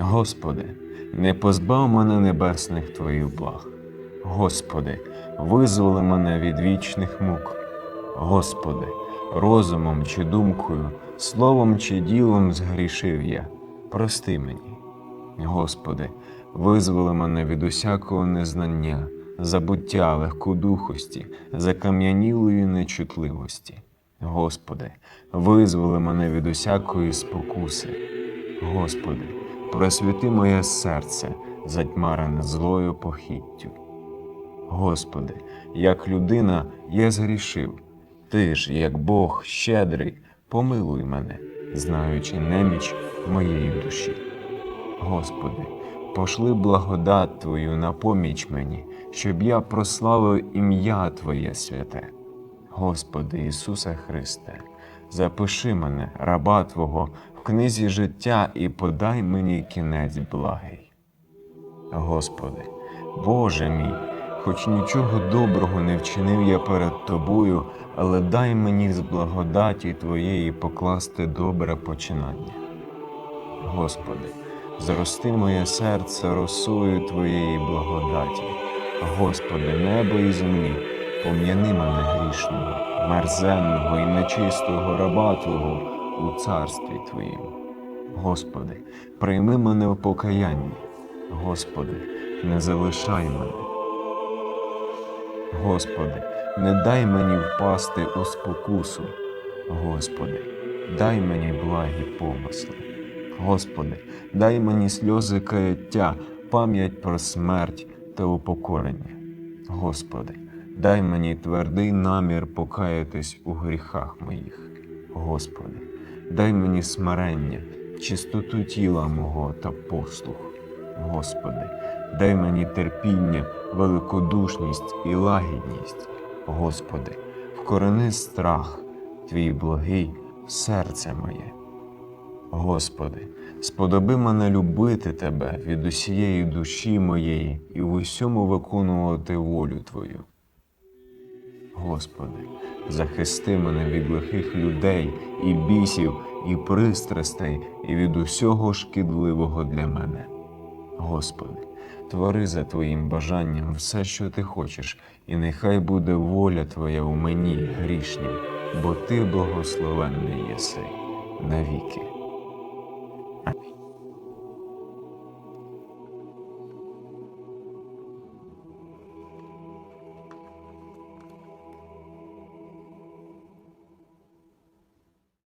Господи, не позбав мене небесних Твоїх благ. Господи, визволи мене від вічних мук. Господи, розумом чи думкою, словом чи ділом згрішив я. Прости мені. Господи, визволи мене від усякого незнання, забуття легкодухості, закам'янілої нечутливості. Господи, визволи мене від усякої спокуси. Господи, просвіти моє серце, затьмарене злою похіттю. Господи, як людина я згрішив, Ти ж, як Бог щедрий, помилуй мене, знаючи неміч моєї душі. Господи, пошли благодать Твою на поміч мені, щоб я прославив ім'я Твоє святе. Господи Ісусе Христе, запиши мене, раба Твого, книзі життя і подай мені кінець благий. Господи, Боже мій, хоч нічого доброго не вчинив я перед Тобою, але дай мені з благодаті Твоєї покласти добре починання. Господи, зрости моє серце росою Твоєї благодаті. Господи, небо і землі, пом'яни мене грішного, мерзенного і нечистого раба Твого у царстві Твоїм. Господи, прийми мене в покаянні. Господи, не залишай мене. Господи, не дай мені впасти у спокусу. Господи, дай мені благі помисли. Господи, дай мені сльози каяття, пам'ять про смерть та упокорення. Господи, дай мені твердий намір покаятись у гріхах моїх. Господи, дай мені смирення, чистоту тіла мого та послух. Господи, дай мені терпіння, великодушність і лагідність. Господи, вкорени страх, Твій благий серце моє. Господи, сподоби мене любити Тебе від усієї душі моєї і в усьому виконувати волю Твою. Господи, захисти мене від лихих людей і бісів, і пристрастей, і від усього шкідливого для мене. Господи, твори за Твоїм бажанням все, що Ти хочеш, і нехай буде воля Твоя у мені грішнім, бо Ти благословенний єси навіки.